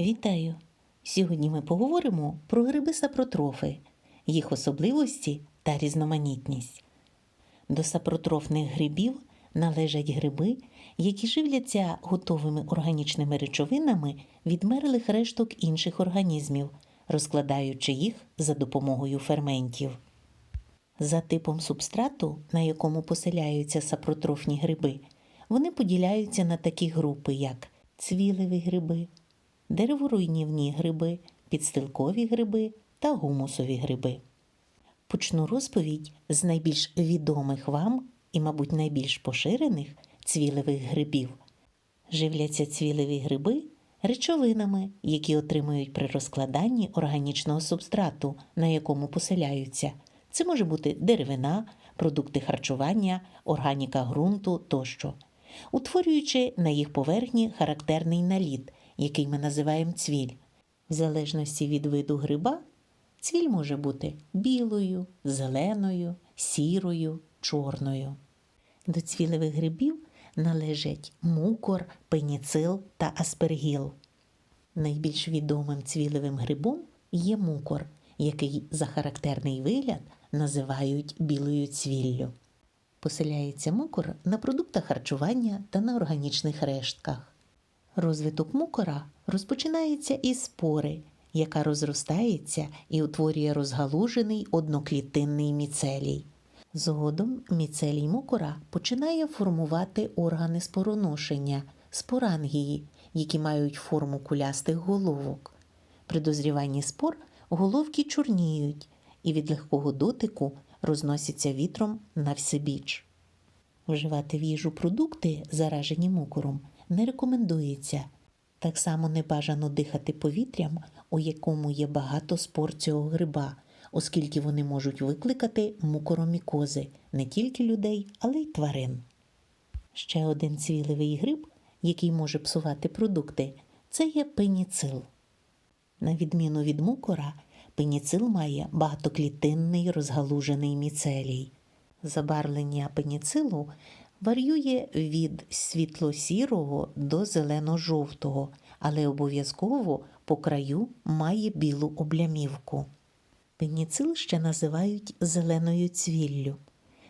Вітаю! Сьогодні ми поговоримо про гриби сапротрофи, їх особливості та різноманітність. До сапротрофних грибів належать гриби, які живляться готовими органічними речовинами відмерлих решток інших організмів, розкладаючи їх за допомогою ферментів. За типом субстрату, на якому поселяються сапротрофні гриби, вони поділяються на такі групи, як цвілеві гриби, дереворуйнівні гриби, підстилкові гриби та гумусові гриби. Почну розповідь з найбільш відомих вам і, мабуть, найбільш поширених цвілевих грибів. Живляться цвілеві гриби речовинами, які отримують при розкладанні органічного субстрату, на якому поселяються. Це може бути деревина, продукти харчування, органіка ґрунту тощо, утворюючи на їх поверхні характерний наліт, який ми називаємо цвіль. В залежності від виду гриба, цвіль може бути білою, зеленою, сірою, чорною. До цвілевих грибів належать мукор, пеніцил та аспергіл. Найбільш відомим цвілевим грибом є мукор, який за характерний вигляд називають білою цвіллю. Поселяється мукор на продуктах харчування та на органічних рештках. Розвиток мукора розпочинається із спори, яка розростається і утворює розгалужений одноклітинний міцелій. Згодом міцелій мукора починає формувати органи спороношення, спорангії, які мають форму кулястих головок. При дозріванні спор головки чорніють і від легкого дотику розносяться вітром на всебіч. Вживати в їжу продукти, заражені мукором, не рекомендується. Так само не бажано дихати повітрям, у якому є багато спор цього гриба, оскільки вони можуть викликати мукоромікози не тільки людей, але й тварин. Ще один цвілевий гриб, який може псувати продукти, це є пеніцил. На відміну від мукора, пеніцил має багатоклітинний розгалужений міцелій. Забарвлення пеніцилу варіює від світло-сірого до зелено-жовтого, але обов'язково по краю має білу облямівку. Пеніцил ще називають зеленою цвіллю.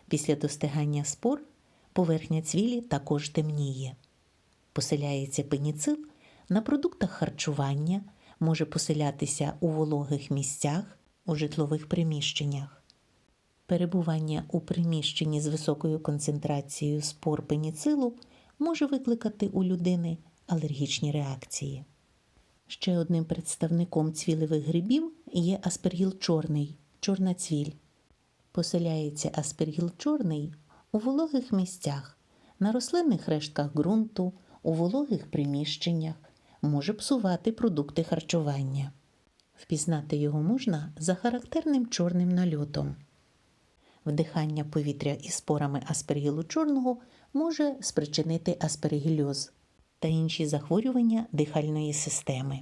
Після достигання спор поверхня цвілі також темніє. Поселяється пеніцил на продуктах харчування, може поселятися у вологих місцях, у житлових приміщеннях. Перебування у приміщенні з високою концентрацією спор пеніцилу може викликати у людини алергічні реакції. Ще одним представником цвілевих грибів є аспергіл чорний, чорна цвіль. Поселяється аспергіл чорний у вологих місцях, на рослинних рештках ґрунту, у вологих приміщеннях, може псувати продукти харчування. Впізнати його можна за характерним чорним нальотом. Вдихання повітря із спорами аспергілу чорного може спричинити аспергільоз та інші захворювання дихальної системи.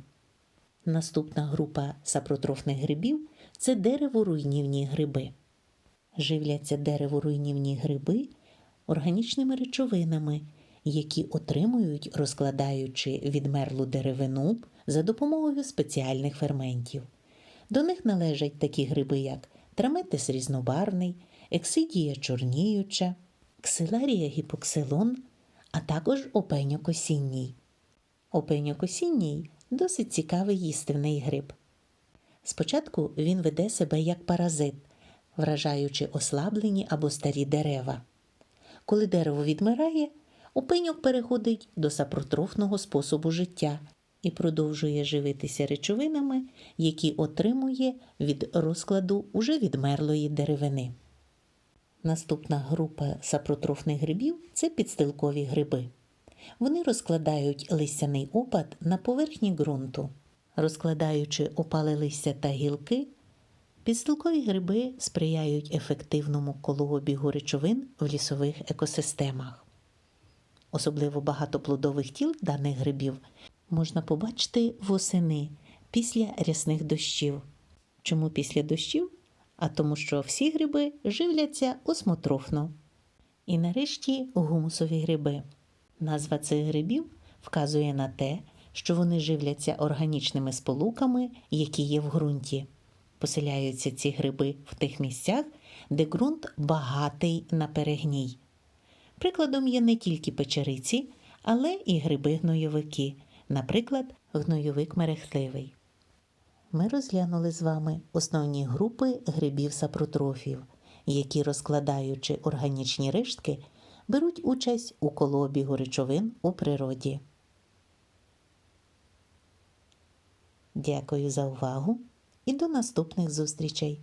Наступна група сапротрофних грибів це дереворуйнівні гриби. Живляться дереворуйнівні гриби органічними речовинами, які отримують, розкладаючи відмерлу деревину за допомогою спеціальних ферментів. До них належать такі гриби, як траметис різнобарвний, ексидія чорніюча, ксиларія гіпоксилон, а також опеньок осінній. Опеньок осінній досить цікавий їстивний гриб. Спочатку він веде себе як паразит, вражаючи ослаблені або старі дерева. Коли дерево відмирає, опеньок переходить до сапротрофного способу життя і продовжує живитися речовинами, які отримує від розкладу уже відмерлої деревини. Наступна група сапротрофних грибів це підстилкові гриби. Вони розкладають листяний опад на поверхні ґрунту. Розкладаючи опале листя та гілки, підстилкові гриби сприяють ефективному колообігу речовин в лісових екосистемах. Особливо багато плодових тіл даних грибів можна побачити восени після рясних дощів. Чому після дощів? А тому, що всі гриби живляться осмотрофно. І нарешті гумусові гриби. Назва цих грибів вказує на те, що вони живляться органічними сполуками, які є в ґрунті. Поселяються ці гриби в тих місцях, де ґрунт багатий на перегній. Прикладом є не тільки печериці, але і гриби-гнойовики, наприклад, гнойовик мерехтливий. Ми розглянули з вами основні групи грибів сапротрофів, які, розкладаючи органічні рештки, беруть участь у колообігу речовин у природі. Дякую за увагу і до наступних зустрічей!